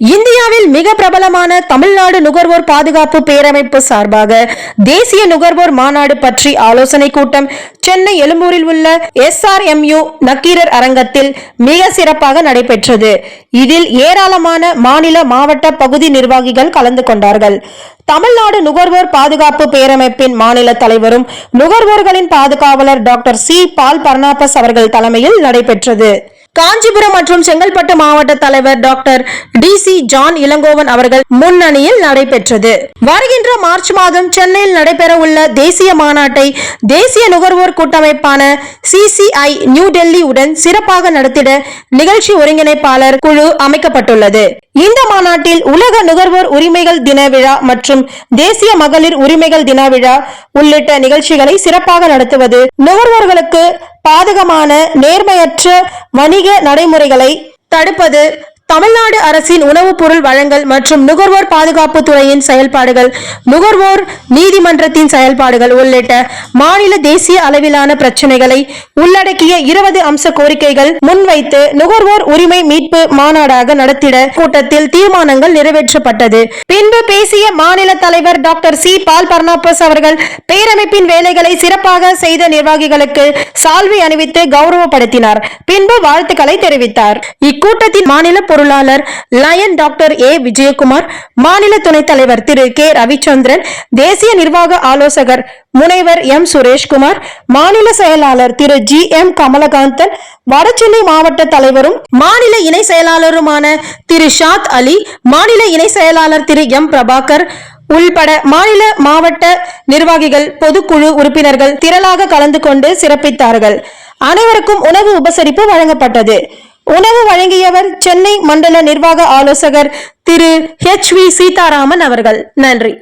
இந்தியாவில் மிக பிரபலமான தமிழ்நாடு நுகர்வோர் பாதுகாப்பு பேரமைப்பு சார்பாக தேசிய நுகர்வோர் மாநாடு பற்றி ஆலோசனை கூட்டம் சென்னை எழும்பூரில் உள்ள எஸ்ஆர்எம்யூ நக்கீரர் அரங்கத்தில் மிக சிறப்பாக நடைபெற்றது. இதில் ஏராளமான மாநில மாவட்ட பகுதி நிர்வாகிகள் கலந்து கொண்டார்கள். தமிழ்நாடு நுகர்வோர் பாதுகாப்பு பேரமைப்பின் மாநில தலைவரும் நுகர்வோர்களின் பாதுகாவலர் டாக்டர் சி பால் பர்னாபஸ் அவர்கள் தலைமையில் நடைபெற்றது. காஞ்சிபுரம் மற்றும் செங்கல்பட்டு மாவட்ட தலைவர் doctor T C John Elangovan அவர்கள் முன்னணியில் நடைபெற்றது. வருகின்ற மார்ச் மாதம் சென்னையில் நடைபெற உள்ள தேசிய மாநாட்டை தேசிய நுகர்வோர் கூட்டமைப்பான சிசிஐ நியூ டெல்லி உடன் சிறப்பாக நடத்திட நிகழ்ச்சி ஒருங்கிணைப்பாளர் குழு அமைக்கப்பட்டுள்ளது. இந்த மாநாட்டில் உலக நுகர்வோர் உரிமைகள் தின விழா மற்றும் தேசிய மகளிர் உரிமைகள் தின விழா உள்ளிட்ட நிகழ்ச்சிகளை சிறப்பாக நடத்துவது நுகர்வோர்களுக்கு பாதகமான நேர்மையற்ற வணிக நடைமுறைகளை தடுப்பது தமிழ்நாடு அரசின் உணவுப் பொருள் வழங்கல் மற்றும் நுகர்வோர் பாதுகாப்பு துறையின் செயல்பாடுகள் நுகர்வோர் நீதிமன்றத்தின் செயல்பாடுகள் உள்ளிட்ட மாநில தேசிய அளவிலான பிரச்சினைகளை உள்ளடக்கிய இருபது அம்ச கோரிக்கைகள் முன்வைத்து நுகர்வோர் உரிமை மீட்பு மாநாடாக நடத்திட கூட்டத்தில் தீர்மானங்கள் நிறைவேற்றப்பட்டது. பின்பு பேசிய மாநில தலைவர் டாக்டர் சி. பால் பர்னாபஸ் அவர்கள் பேரமைப்பின் வேலைகளை சிறப்பாக செய்த நிர்வாகிகளுக்கு சால்வை அணிவித்து கௌரவப்படுத்தினார். பின்பு வாழ்த்துக்களை தெரிவித்தார். இக்கூட்டத்தின் மாநில பொருளாளர் லயன் டாக்டர் ஏ விஜயகுமார் மாநில துணைத் தலைவர் திரு கே ரவிச்சந்திரன் தேசிய நிர்வாக ஆலோசகர் முனைவர் எம் சுரேஷ்குமார் மாநில செயலாளர் திரு ஜி எம் கமலகாந்தன் வடசென்னை மாவட்ட தலைவரும் மாநில இணை செயலாளருமான திரு ஷாத் அலி மாநில இணை செயலாளர் திரு எம் பிரபாகர் உள்பட மாநில மாவட்ட நிர்வாகிகள் பொதுக்குழு உறுப்பினர்கள் திரளாக கலந்து கொண்டு சிறப்பித்தார்கள். அனைவருக்கும் உணவு உபசரிப்பு வழங்கப்பட்டது. உணவு வழங்கியவர் சென்னை மண்டல நிர்வாக ஆலோசகர் திரு ஹெச் வி சீதாராமன் அவர்கள். நன்றி.